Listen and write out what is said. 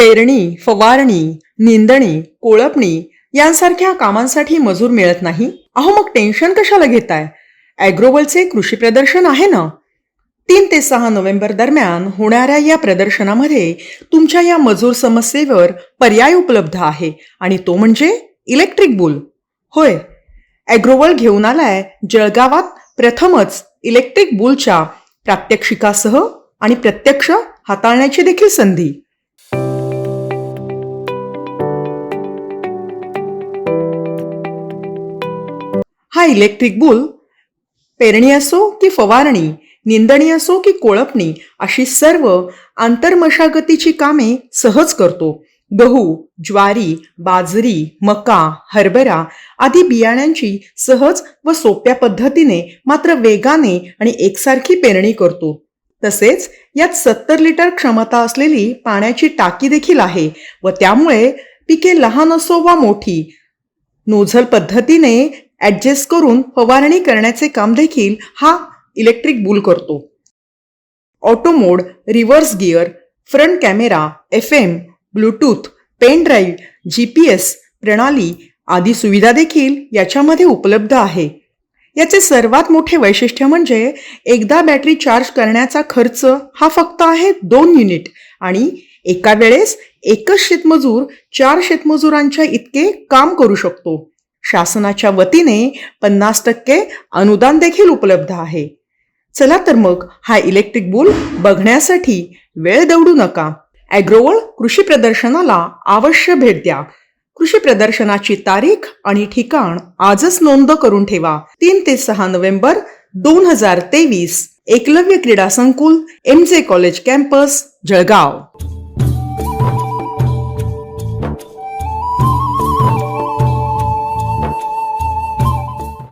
पेरणी फवारणी निंदणी कोळपणी यांसारख्या कामांसाठी मजूर मिळत नाही? अहो मग टेन्शन कशाला घेताय? ॲग्रोवलचे कृषी प्रदर्शन आहे ना? तीन ते सहा नोव्हेंबर दरम्यान होणाऱ्या या प्रदर्शनामध्ये तुमच्या या मजूर समस्येवर पर्याय उपलब्ध आहे आणि तो म्हणजे इलेक्ट्रिक बुल होय. ॲग्रोवल घेऊन आलाय जळगावात प्रथमच इलेक्ट्रिक बुलच्या प्रात्यक्षिकासह आणि प्रत्यक्ष हाताळण्याची देखील संधी. हा इलेक्ट्रिक बुल पेरणी असो की फवारणी निंदणी असो की कोळपणी अशी सर्व आंतरमशागतीची कामे सहज करतो. गहू ज्वारी बाजरी मका हरभरा आदी बियाण्यांची सहज व सोप्या पद्धतीने मात्र वेगाने आणि एकसारखी पेरणी करतो. तसेच यात सत्तर लिटर क्षमता असलेली पाण्याची टाकी देखील आहे व त्यामुळे पिके लहान असो वा मोठी नोझल पद्धतीने ॲडजस्ट करून फवारणी करण्याचे काम देखील हा इलेक्ट्रिक बुल करतो. Auto mode reverse gear front camera F M Bluetooth pen drive G P S प्रणाली आदी सुविधा देखील याच्यामध्ये उपलब्ध आहे. याचे सर्वात मोठे वैशिष्ट्य म्हणजे एकदा बॅटरी चार्ज करण्याचा खर्च हा फक्त आहे दोन युनिट आणि एका वेळेस एकच शेतमजूर चार शेतमजुरांच्या इतके काम करू शकतो. शासनाच्या वतीने पन्नास टक्के अनुदान देखील उपलब्ध आहे. चला तर मग हा इलेक्ट्रिक बुल बघण्यासाठी वेळ दौडू नका. ॲग्रोवळ कृषी प्रदर्शनाला अवश्य भेट द्या. कृषी प्रदर्शनाची तारीख आणि ठिकाण आजच नोंद करून ठेवा. तीन ते सहा नोव्हेंबर दोन हजार तेवीस. एकलव्य क्रीडा संकुल एम जे कॉलेज कॅम्पस जळगाव.